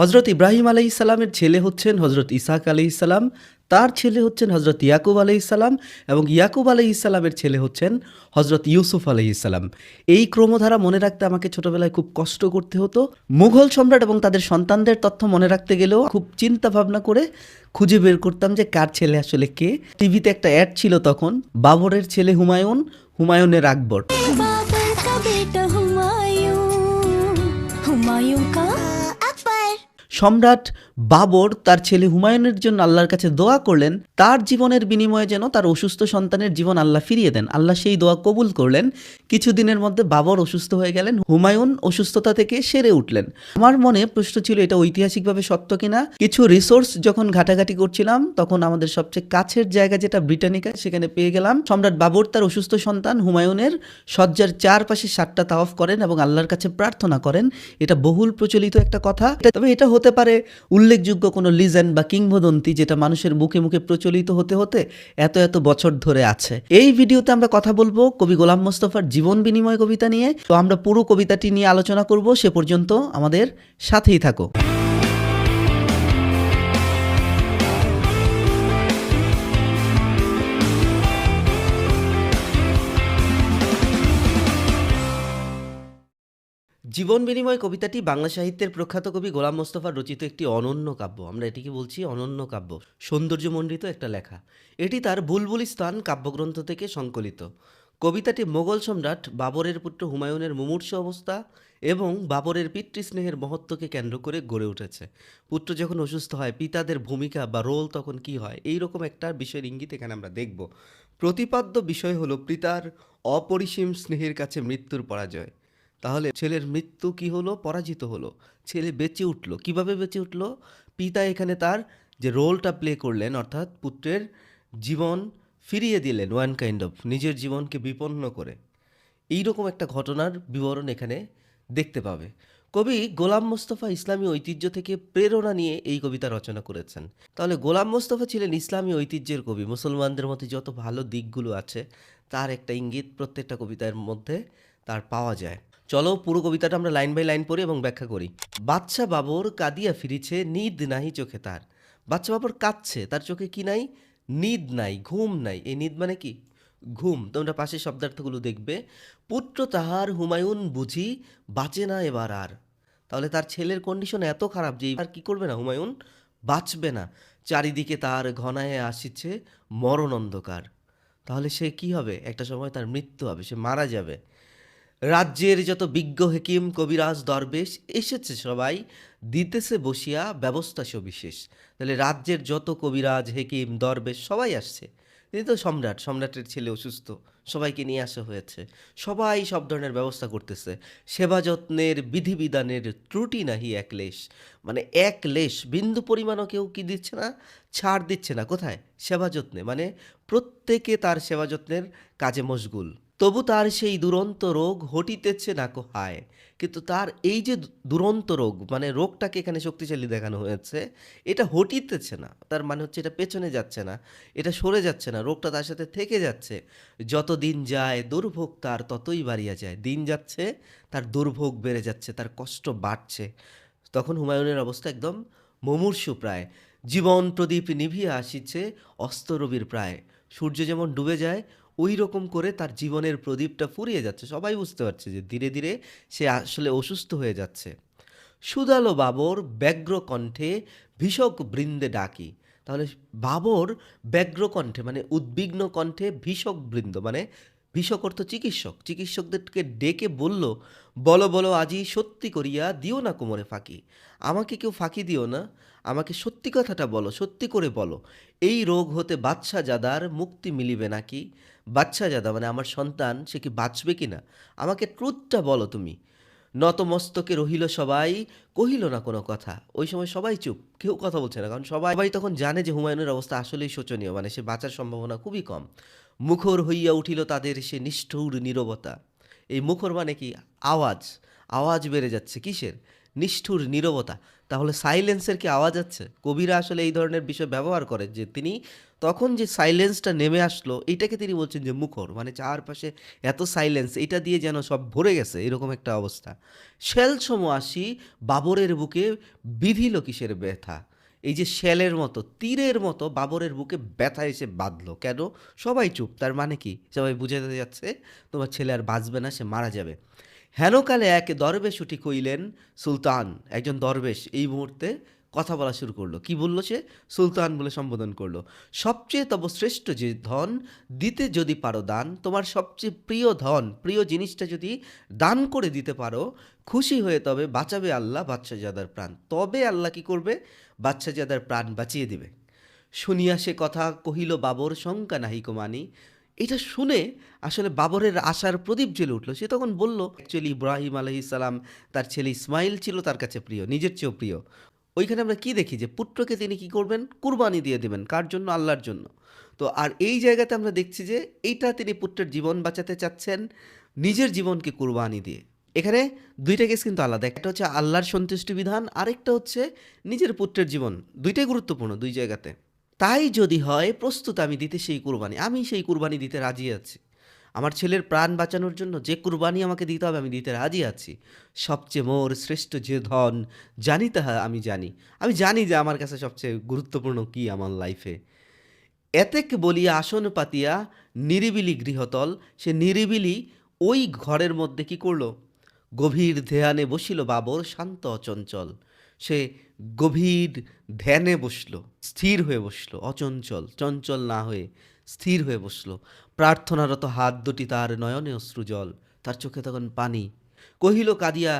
হজরত ইব্রাহিম আলাই ইসালামের ছেলে হচ্ছেন হজরত ইসাক আলি ইসালাম তার ছেলে হচ্ছেন হজরত ইয়াকুব আলাই ইসালাম এবং ইয়াকুব আলাই ইসালামের ছেলে হচ্ছেন হজরত ইউসুফ আলাই ইসালাম এই ক্রমধারা মনে রাখতে আমাকে ছোটবেলায় খুব কষ্ট করতে হতো। মুঘল সম্রাট এবং তাদের সন্তানদের তথ্য মনে রাখতে গেলেও খুব চিন্তা ভাবনা করে খুঁজে বের করতাম যে কার ছেলে আসলে কে। টিভিতে একটা অ্যাড ছিল তখন, বাবরের ছেলে হুমায়ুন, হুমায়ুনের আকবর। সম্রাট বাবর তার ছেলে হুমায়ুনের জন্য আল্লাহর কাছে দোয়া করলেন, তার জীবনের বিনিময়ে যেন তার অসুস্থ সন্তানের জীবন আল্লাহ ফিরিয়ে দেন। আল্লাহ সেই দোয়া কবুল করলেন। কিছুদিনের মধ্যে বাবর অসুস্থ হয়ে গেলেন, হুমায়ুন অসুস্থতা থেকে সেরে উঠলেন। আমার মনে প্রশ্ন ছিল, এটা ঐতিহাসিকভাবে সত্য কিনা? কিছু রিসোর্স যখন ঘাটাঘাটি করছিলাম, তখন আমাদের সবচেয়ে কাছের জায়গা যেটা ব্রিটানিকা, সেখানে পেয়ে গেলাম। সম্রাট বাবর তার অসুস্থ সন্তান, হুমায়ুনের শয্যার চারপাশে সাতটা তাওয়াফ করেন এবং আল্লাহর কাছে প্রার্থনা করেন। এটা বহুল প্রচলিত একটা কথা। তবে এটা হতে পারে উল্লেখযোগ্য কোনো লিজেন্ড বা কিংবদন্তি যেটা মানুষের মুখে মুখে প্রচলিত হতে হতে এত এত বছর ধরে আছে। এই ভিডিওতে আমরা কথা বলব কবি গোলাম মোস্তফার জীবন বিনিময় কবিতা নিয়ে। তো আমরা পুরো কবিতাটি নিয়ে আলোচনা করব, সে পর্যন্ত আমাদের সাথেই থাকো। জীবন বিনিময় কবিতাটি বাংলা সাহিত্যের প্রখ্যাত কবি গোলাম মোস্তফার রচিত একটি অনন্য কাব্য। আমরা এটিকে বলছি অনন্য কাব্য। সৌন্দর্যমণ্ডিত একটা লেখা। এটি তার বুলবুলিস্তান কাব্যগ্রন্থ থেকে সংকলিত। কবিতাটি মোগল সম্রাট বাবরের পুত্র হুমায়ুনের মুমূর্ষ অবস্থা এবং বাবরের পিতৃস্নেহের মহত্বকে কেন্দ্র করে গড়ে উঠেছে। পুত্র যখন অসুস্থ হয়, পিতাদের ভূমিকা বা রোল তখন কি হয় এই রকম একটা বিষয়ের ইঙ্গিত এখানে আমরা দেখব। প্রতিপাদ্য বিষয় হলো পিতার অপরিসীম স্নেহের কাছে মৃত্যুর পরাজয়। তাহলে ছেলের মৃত্যু কি হলো? পরাজিত হলো। ছেলে বেঁচে উঠল। কীভাবে বেঁচে উঠল? পিতা এখানে তার যে রোলটা প্লে করলেন, অর্থাৎ পুত্রের জীবন ফিরিয়ে দিলেন ওয়ান কাইন্ড অফ নিজের জীবনকে বিপন্ন করে। এইরকম একটা ঘটনার বিবরণ এখানে দেখতে পাবে। কবি গোলাম মোস্তফা ইসলামী ঐতিহ্য থেকে প্রেরণা নিয়ে এই কবিতা রচনা করেছেন। তাহলে গোলাম মোস্তফা ছিলেন ইসলামী ঐতিহ্যের কবি। মুসলমানদের মধ্যে যত ভালো দিকগুলো আছে, তার একটা ইঙ্গিত প্রত্যেকটা কবিতার মধ্যে তার পাওয়া যায়। চলো পুরো কবিতাটা আমরা লাইন বাই লাইন পড়ি এবং ব্যাখ্যা করি। বাচ্চা বাবর কাঁদিয়া ফিরিছে, নিদ নাহি চোখে তার। বাচ্চা বাবর কাঁদছে, তার চোখে কি নাই? নিদ নাই, ঘুম নাই। এই নিদ মানে কি? ঘুম। তোমরা পাশে শব্দার্থগুলো দেখবে। পুত্র তাহার হুমায়ুন বুঝি বাঁচে না এবার আর। তাহলে তার ছেলের কন্ডিশন এত খারাপ যে এবার কি করবে না হুমায়ুন? বাঁচবে না। চারিদিকে তার ঘনায় আসিছে মরণ অন্ধকার। তাহলে সে কি হবে? একটা সময় তার মৃত্যু হবে, সে মারা যাবে। রাজ্যের যত বিজ্ঞ হেকিম, কবিরাজ, দরবেশ এসেছে সবাই, দিতেছে বসিয়া ব্যবস্থা সবিশেষ। তাহলে রাজ্যের যত কবিরাজ, হেকিম, দরবেশ সবাই আসছে। তিনি তো সম্রাট, সম্রাটের ছেলে অসুস্থ, সবাইকে নিয়ে আসা হয়েছে। সবাই সব ধরনের ব্যবস্থা করতেছে। সেবা যত্নের বিধিবিধানের ত্রুটি নাহি এক লেশ। মানে এক লেশ, বিন্দু পরিমাণও কেউ কি দিচ্ছে না, ছাড় দিচ্ছে না। কোথায়? সেবা যত্নে। মানে প্রত্যেকে তার সেবা যত্নের কাজে মশগুল। তবু তার সেই দুরন্ত রোগ হটিতেছে না কো হায়। কিন্তু তার এই যে দুরন্ত রোগ মানে রোগটাকে এখানে শক্তিশালী দেখানো হয়েছে, এটা হটিতেছে না। তার মানে হচ্ছে এটা পেছনে যাচ্ছে না, এটা সরে যাচ্ছে না, রোগটা তার সাথে থেকে যাচ্ছে। যত দিন যায় দুর্ভোগ, তার ততই বাড়িয়া যায়। দিন যাচ্ছে, তার দুর্ভোগ বেড়ে যাচ্ছে, তার কষ্ট বাড়ছে। তখন হুমায়ুনের অবস্থা একদম মমূর্ষু প্রায়। জীবন প্রদীপ নিভিয়ে আসিছে অস্তরবির প্রায়। সূর্য যেমন ডুবে যায় ওই রকম করে তার জীবনের প্রদীপটা ফুরিয়ে যাচ্ছে। সবাই বুঝতে পারছে যে ধীরে ধীরে সে আসলে অসুস্থ হয়ে যাচ্ছে। সুদালো বাবর ব্যগ্র কণ্ঠে ভীষক বৃন্দে ডাকি। তাহলে বাবর ব্যগ্র কণ্ঠে মানে উদ্বিগ্ন কণ্ঠে ভীষক বৃন্দ মানে ভীষক অর্থ চিকিৎসক। চিকিৎসকদেরকে ডেকে বলল, বলো বলো আজই সত্যি করিয়া দিও না কোমরে ফাঁকি। আমাকে কেউ ফাঁকি দিও না। আমাকে সত্যি কথাটা বলো, সত্যি করে বলো। এই রোগ হতে বাচ্চা জাদার মুক্তি মিলিবে নাকি? বাচ্চা যাদা মানে আমার সন্তান, সে কি বাঁচবে কি না আমাকে ট্রুথটা বলো তুমি। নতমস্তকে রহিল সবাই, কহিল না কোনো কথা। ওই সময় সবাই চুপ, কেউ কথা বলছে না, কারণ সবাই সবাই তখন জানে যে হুমায়ুনের অবস্থা আসলেই শোচনীয় মানে সে বাঁচার সম্ভাবনা খুবই কম। মুখর হইয়া উঠিল তাদের সে নিষ্ঠুর নীরবতা। এই মুখর মানে কি? আওয়াজ। আওয়াজ বেড়ে যাচ্ছে, কিসের? নিষ্ঠুর নীরবতা। তাহলে সাইলেন্সের কি আওয়াজ আছে? কবিরা আসলে এই ধরনের বিষয় ব্যবহার করে যে তিনি তখন যে সাইলেন্সটা নেমে আসলো, এইটাকে তিনি বলছেন যে মুখর মানে চারপাশে এত সাইলেন্স এটা দিয়ে যেন সব ভরে গেছে, এরকম একটা অবস্থা। শেলসম আসি বাবরের বুকে বিধিল কিসের ব্যথা? এই যে শেলের মতো, তীরের মতো বাবরের বুকে ব্যথা এসে বাঁধলো। কেন? সবাই চুপ, তার মানে কি? সবাই বুঝে যাচ্ছে, তোমার ছেলে আর বাঁচবে না, সে মারা যাবে। হেনকালে এক দরবেশ উঠি কইলেন সুলতান, একজন দরবেশ এই মুহূর্তে কথা বলা শুরু করল। কি বলল সে? সুলতান বলে সম্বোধন করল, সবচেয়ে তব শ্রেষ্ঠ যে ধন দিতে যদি পারো দান, তোমার সবচেয়ে প্রিয় ধন, প্রিয় জিনিসটা যদি দান করে দিতে পারো, খুশি হয়ে তবে বাঁচাবে আল্লাহ বাচ্চাজাদার প্রাণ। তবে আল্লাহ কি করবে? বাচ্চাজাদার প্রাণ বাঁচিয়ে দিবে। শুনিয়া সে কথা কহিল, বাবর শঙ্কা নাহিক মানি। এটা শুনে আসলে বাবরের আশার প্রদীপ জ্বলে উঠল। সে তখন বলল অ্যাকচুয়ালি ইব্রাহিম আলহি সালাম, তার ছেলে ইসমাইল ছিল তার কাছে প্রিয়, নিজের চেয়েও প্রিয়। ওইখানে আমরা কি দেখি যে পুত্রকে তিনি কি করবেন? কুরবানি দিয়ে দেবেন, কার জন্য? আল্লাহর জন্য। তো আর এই জায়গাতে আমরা দেখছি যে এইটা তিনি পুত্রের জীবন বাঁচাতে চাচ্ছেন, নিজের জীবনকে কুরবানি দিয়ে। এখানে দুইটা কেস কিন্তু আলাদা। একটা হচ্ছে আল্লাহর সন্তুষ্টি বিধান, আরেকটা হচ্ছে নিজের পুত্রের জীবন। দুইটাই গুরুত্বপূর্ণ দুই জায়গাতে। তাই যদি হয়, প্রস্তুত আমি দিতে সেই কুরবানি। আমি সেই কুরবানি দিতে রাজি আছি। আমার ছেলের প্রাণ বাঁচানোর জন্য যে কুরবানি আমাকে দিতে হবে, আমি দিতে রাজি আছি। সবচেয়ে মোর শ্রেষ্ঠ যে ধন, জানি তাহা আমি জানি। আমি জানি যে আমার কাছে সবচেয়ে গুরুত্বপূর্ণ কি আমার লাইফে। এতেক বলিয়া আসন পাতিয়া নিরিবিলি গৃহতল। সে নিরিবিলি ওই ঘরের মধ্যে কি করল? গভীর ধ্যানে বসিল বাবর শান্ত অচঞ্চল। সে গভীর ধ্যানে বসল, স্থির হয়ে বসল, অচঞ্চল, চঞ্চল না হয়ে স্থির হয়ে বসল। প্রার্থনারত হাত দুটি তার নয়নে অশ্রুজল তার চোখে তখন পানি। কহিল, কাদিয়া,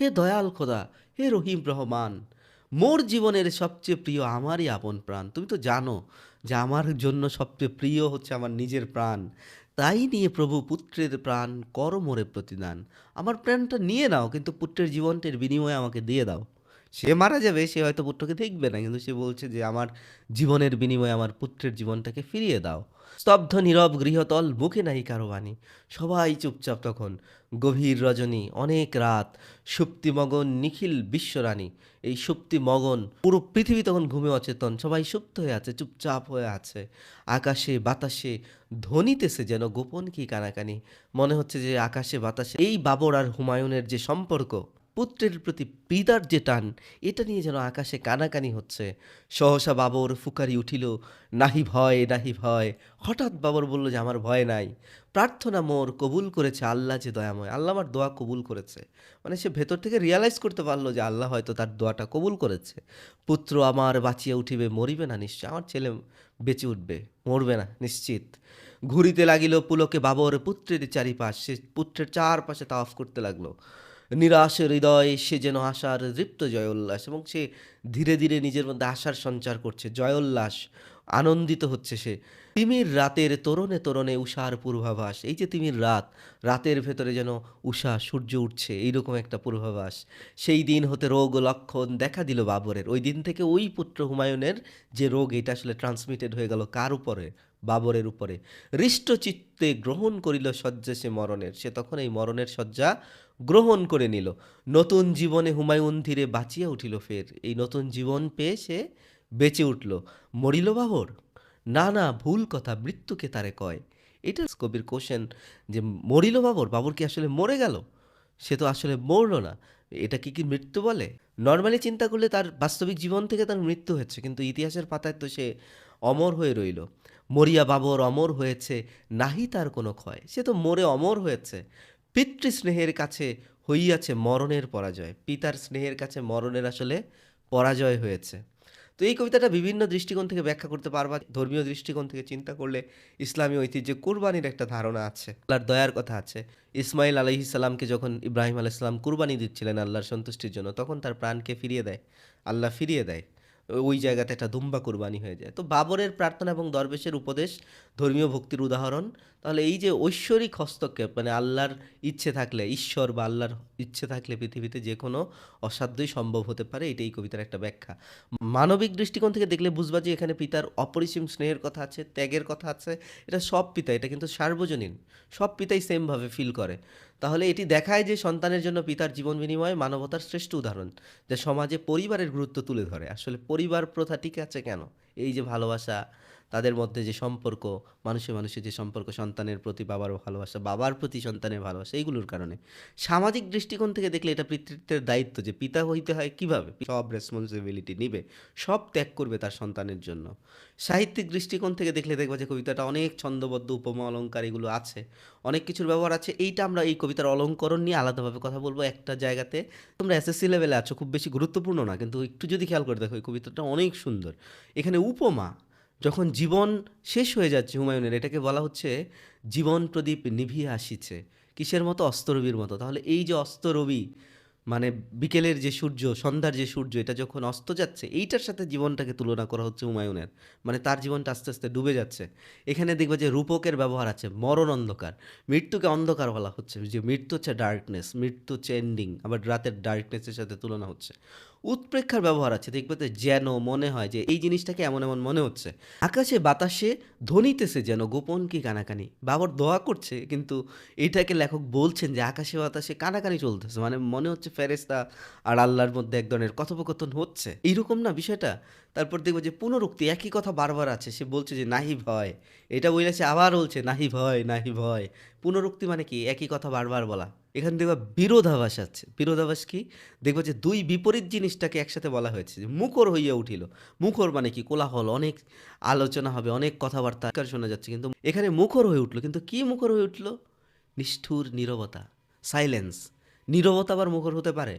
হে দয়াল খোদা, হে রহিম রহমান, মোর জীবনের সবচেয়ে প্রিয় আমারই আপন প্রাণ। তুমি তো জানো যে আমার জন্য সবচেয়ে প্রিয় হচ্ছে আমার নিজের প্রাণ। তাই নিয়ে প্রভু পুত্রের প্রাণ কর মোরে প্রতিদান। আমার প্রাণটা নিয়ে নাও, কিন্তু পুত্রের জীবনটির বিনিময়ে আমাকে দিয়ে দাও। সে মারা যাবে, সে হয়তো পুত্রকে দেখবে না, কিন্তু সে বলছে যে, আমার জীবনের বিনিময়ে আমার পুত্রের জীবনটাকে ফিরিয়ে দাও। স্তব্ধ, নীরব, গৃহতল, মুখে নাই কারও বাণী। সবাই চুপচাপ তখন। গভীর রজনী, অনেক রাত। সুপ্তিমগন নিখিল বিশ্বরানী। এই সুপ্তিমগন পুরো পৃথিবী তখন ঘুমে অচেতন। সবাই সুপ্ত হয়ে আছে, চুপচাপ হয়ে আছে। আকাশে বাতাসে ধ্বনিতেছে যেন গোপন কি কানাকানি। মনে হচ্ছে যে, আকাশে বাতাসে এই বাবর আর হুমায়ুনের যে সম্পর্ক পুত্রের প্রতি পিতার যে টান, এটা নিয়ে যেন আকাশে কানাকানি হচ্ছে। সহসা বাবর ফুকারি উঠিল, নাহি ভয় নাহি ভয়। হঠাৎ বাবর বলল যে, আমার ভয় নাই। প্রার্থনা মোর কবুল করেছে আল্লাহ যে দয়াময়। আল্লাহ আমার দোয়া কবুল করেছে। মানে সে ভেতর থেকে রিয়ালাইজ করতে পারল যে, আল্লাহ হয়তো তার দোয়াটা কবুল করেছে। পুত্র আমার বাঁচিয়া উঠিবে, মরিবে না নিশ্চয়? আমার ছেলে বেঁচে উঠবে, মরবে না, নিশ্চিত। ঘুরিতে লাগিল পুলকে বাবর, পুত্রের চারিপাশ। সে পুত্রের চারপাশে তাওয়াফ করতে লাগল। নিরাশ হৃদয় সে যেন আশার দৃপ্ত জয়োল্লাস এবং সে ধীরে ধীরে নিজের মধ্যে আশার সঞ্চার করছে, জয়োল্লাস, আনন্দিত হচ্ছে সে। তিমির রাতের তরণে তরণে উষার পূর্বাভাস, এই যে তিমির রাত, রাতের ভেতরে যেন উষা, সূর্য উঠছে, এইরকম একটা পূর্বাভাস। সেই দিন হতে রোগ লক্ষণ দেখা দিল বাবরের। ওই দিন থেকে ওই পুত্র হুমায়ুনের যে রোগ, এটা আসলে ট্রান্সমিটেড হয়ে গেল কার উপরে? বাবরের উপরে। হৃষ্টচিত্তে গ্রহণ করিল শয্যা সে মরণের। সে তখন এই মরণের শয্যা গ্রহণ করে নিল। নতুন জীবনে হুমায়ুন ধীরে বাঁচিয়া উঠিল ফের। এই নতুন জীবন পেয়ে সে বেঁচে উঠল। মরিল বাবর না না ভুল কথা মৃত্যুকে তারে কয়। এটা কবির কোশ্চেন যে মরিল বাবর বাবর কি আসলে মরে গেল? সে তো আসলে মরল না। এটা কি কি মৃত্যু বলে? নর্মালি চিন্তা করলে তার বাস্তবিক জীবন থেকে তার মৃত্যু হচ্ছে, কিন্তু ইতিহাসের পাতায় তো সে অমর হয়ে রইল। মরিয়া বাবর অমর হয়েছে, নাহি তার কোনো ক্ষয়। সে তো মরে অমর হয়েছে। পিতৃস্নেহের কাছে হইয়াছে মরণের পরাজয়। পিতার স্নেহের কাছে মরণের আসলে পরাজয় হয়েছে। তো এই কবিতাটা বিভিন্ন দৃষ্টিকোণ থেকে ব্যাখ্যা করতে পারবা, ধর্মীয় দৃষ্টিকোণ থেকে চিন্তা করলে ইসলামী ঐতিহ্যে কুরবানির একটা ধারণা আছে। আল্লাহর দয়ার কথা আছে। ইসমাইল আলহি সালামকে যখন ইব্রাহিম আলাইসালাম কুরবানি দিচ্ছিলেন আল্লাহর সন্তুষ্টির জন্য, তখন তার প্রাণকে ফিরিয়ে দেয়। আল্লাহ ফিরিয়ে দেয়। ওই জায়গাতে একটা দুম্বা কুরবানি হয়ে যায়। তো বাবরের প্রার্থনা এবং দরবেশের উপদেশ ধর্মীয় ভক্তির উদাহরণ। তাহলে এই যে ঐশ্বরিক হস্তক্ষেপ মানে আল্লাহর ইচ্ছে থাকলে, ঈশ্বর বা আল্লাহর ইচ্ছে থাকলে পৃথিবীতে যে কোনো অসাধ্যই সম্ভব হতে পারে, এটাই কবিতার একটা ব্যাখ্যা। মানবিক দৃষ্টিকোণ থেকে দেখলে বুঝবা যে এখানে পিতার অপরিসীম স্নেহের কথা আছে, ত্যাগের কথা আছে, এটা সব পিতা, এটা কিন্তু সার্বজনীন, সব পিতাই সেমভাবে ফিল করে। তাহলে এটি দেখায় যে সন্তানের জন্য পিতার জীবন বিনিময় মানবতার শ্রেষ্ঠ উদাহরণ, যা সমাজে পরিবারের গুরুত্ব তুলে ধরে। আসলে পরিবার প্রথা ঠিক আছে কেন? এই যে ভালোবাসা তাদের মধ্যে যে সম্পর্ক, মানুষে মানুষের যে সম্পর্ক, সন্তানের প্রতি বাবার ভালোবাসা, বাবার প্রতি সন্তানের ভালোবাসা, এইগুলোর কারণে। সামাজিক দৃষ্টিকোণ থেকে দেখলে এটা পিতৃত্বের দায়িত্ব যে পিতা হইতে হয় কীভাবে? সব রেসপন্সিবিলিটি নিবে, সব ত্যাগ করবে তার সন্তানের জন্য। সাহিত্যিক দৃষ্টিকোণ থেকে দেখলে দেখবা যে কবিতাটা অনেক ছন্দবদ্ধ, উপমা, অলঙ্কার এগুলো আছে। অনেক কিছুর ব্যবহার আছে। এইটা আমরা এই কবিতার অলঙ্করণ নিয়ে আলাদাভাবে কথা বলব একটা জায়গাতে। তোমরা এসএসসি লেভেলে আছো, খুব বেশি গুরুত্বপূর্ণ না, কিন্তু একটু যদি খেয়াল করে দেখো, এই কবিতাটা অনেক সুন্দর। এখানে উপমা যখন জীবন শেষ হয়ে যাচ্ছে হুমায়ুনের, এটাকে বলা হচ্ছে জীবন প্রদীপ নিভিয়ে আসিছে। কিসের মতো? অস্তরবির মতো। তাহলে এই যে অস্তরবি মানে বিকেলের যে সূর্য, সন্ধ্যার যে সূর্য, এটা যখন অস্ত যাচ্ছে, এইটার সাথে জীবনটাকে তুলনা করা হচ্ছে হুমায়ুনের। মানে তার জীবনটা আস্তে আস্তে ডুবে যাচ্ছে। এখানে দেখবে যে রূপকের ব্যবহার আছে, মরণ অন্ধকার। মৃত্যুকে অন্ধকার বলা হচ্ছে। যে মৃত্যু হচ্ছে ডার্কনেস মৃত্যু হচ্ছে এন্ডিং আবার রাতের ডার্কনেসের সাথে তুলনা হচ্ছে। উৎপ্রেক্ষার ব্যবহার আছে। দেখবে তো যেন মনে হয় যে এই জিনিসটাকে এমন এমন মনে হচ্ছে। আকাশে বাতাসে ধ্বনিতেছে যেন, গোপন কি কানাকানি? বাবর দোয়া করছে, কিন্তু এইটাকে লেখক বলছেন যে আকাশে বাতাসে কানাকানি চলতেছে। মানে মনে হচ্ছে ফেরেস্তা আর আল্লাহর মধ্যে এক ধরনের কথোপকথন হচ্ছে। এইরকম না বিষয়টা? তারপর দেখব যে পুনরুক্তি একই কথা বারবার আছে। সে বলছে যে নাহি ভয় এটা বলেছে আবার বলছে নাহি ভয় নাহি ভয় পুনরুক্তি মানে কি? একই কথা বারবার বলা। এখানে দেখবা বিরোধাভাস আছে। বিরোধাভাস কি? দেখব যে দুই বিপরীত জিনিসটাকে একসাথে বলা হয়েছে যে মুখর হইয়া উঠিল। মুখর মানে কি? কোলাহল, অনেক আলোচনা হবে, অনেক কথাবার্তা শোনা যাচ্ছে, কিন্তু এখানে মুখর হয়ে উঠল। কিন্তু কি মুখর হয়ে উঠল? নিষ্ঠুর নীরবতা সাইলেন্স নীরবতা আবার মুখর হতে পারে?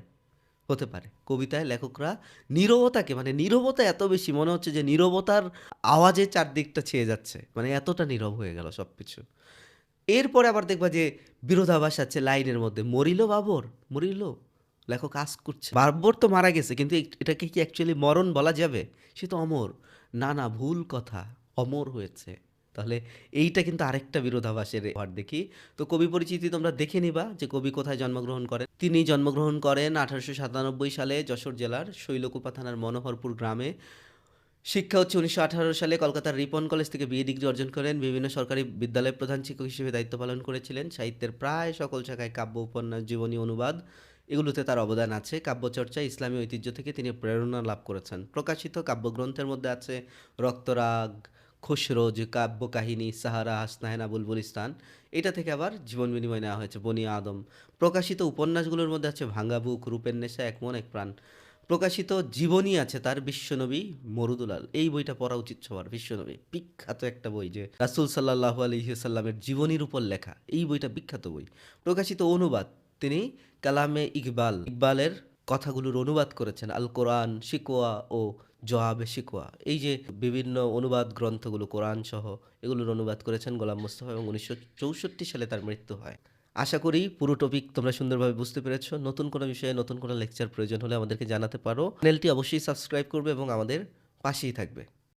হতে পারে। কবিতায় লেখকরা নীরবতাকে মানে নীরবতা এত বেশি, মনে হচ্ছে যে নীরবতার আওয়াজে চারদিকটা ছেয়ে যাচ্ছে। মানে এতটা নীরব হয়ে গেল সব কিছু এরপরে আবার দেখবা যে বিরোধাভাস আছে লাইনের মধ্যে, মরিল বাবর, মরিল। লেখক আস করছে। বাবর তো মারা গেছে, কিন্তু এটাকে কি অ্যাকচুয়ালি মরণ বলা যাবে? সে তো অমর। না না, ভুল কথা, অমর হয়েছে। তাহলে এইটা কিন্তু আরেকটা বিরোধাভাসের ওয়ার্ড দেখি। তো কবি পরিচিতি তোমরা দেখে নিবা যে কবি কোথায় জন্মগ্রহণ করেন। তিনি জন্মগ্রহণ করেন আঠারোশো সাতানব্বই সালে যশোর জেলার শৈলকুপা থানার মনোহরপুর গ্রামে। শিক্ষা হচ্ছে উনিশশো আঠারো সালে কলকাতার রিপন কলেজ থেকে বিএ ডিগ্রি অর্জন করেন। বিভিন্ন সরকারি বিদ্যালয়ের প্রধান শিক্ষক হিসেবে দায়িত্ব পালন করেছিলেন। সাহিত্যের প্রায় সকল শাখায় কাব্য, উপন্যাস, জীবনী, অনুবাদ এগুলোতে তার অবদান আছে। কাব্যচর্চা, ইসলামী ঐতিহ্য থেকে তিনি প্রেরণা লাভ করেছেন। প্রকাশিত কাব্যগ্রন্থের মধ্যে আছে রক্তরাগ, খুশরোজ কাব্য কাহিনী সাহারা হাসনাহেনা বুলবুলিস্তান এটা থেকে আবার জীবন বিনিময় নেওয়া হয়েছে। বনিয়া আদম। প্রকাশিত উপন্যাসগুলোর মধ্যে আছে ভাঙ্গা বুক, রূপের নেশা, এক মন, এক প্রাণ। প্রকাশিত জীবনী আছে তার বিশ্বনবী মরুদুলাল। এই বইটা পড়া উচিত সবার, বিশ্বনবী। বিখ্যাত একটা বই যে রাসুল সাল্লাহ আলহিসাল্লামের জীবনীর উপর লেখা। এই বইটা বিখ্যাত বই। প্রকাশিত অনুবাদ তিনি কালামে ইকবাল, ইকবালের কথাগুলোর অনুবাদ করেছেন, আল কোরআন শিকোয়া ও জবাবে শিকোয়া এই যে বিভিন্ন অনুবাদ গ্রন্থগুলো, কোরআন সহ এগুলোর অনুবাদ করেছেন গোলাম মোস্তফা এবং উনিশশো চৌষট্টি সালে তার মৃত্যু হয়। আশা করি পুরো টপিক তোমরা সুন্দরভাবে বুঝতে পেরেছ। নতুন কোনো বিষয়ে, নতুন কোনো লেকচার প্রয়োজন হলে আমাদেরকে জানাতে পারো। চ্যানেলটি অবশ্যই সাবস্ক্রাইব করবে এবং আমাদের পাশেই থাকবে।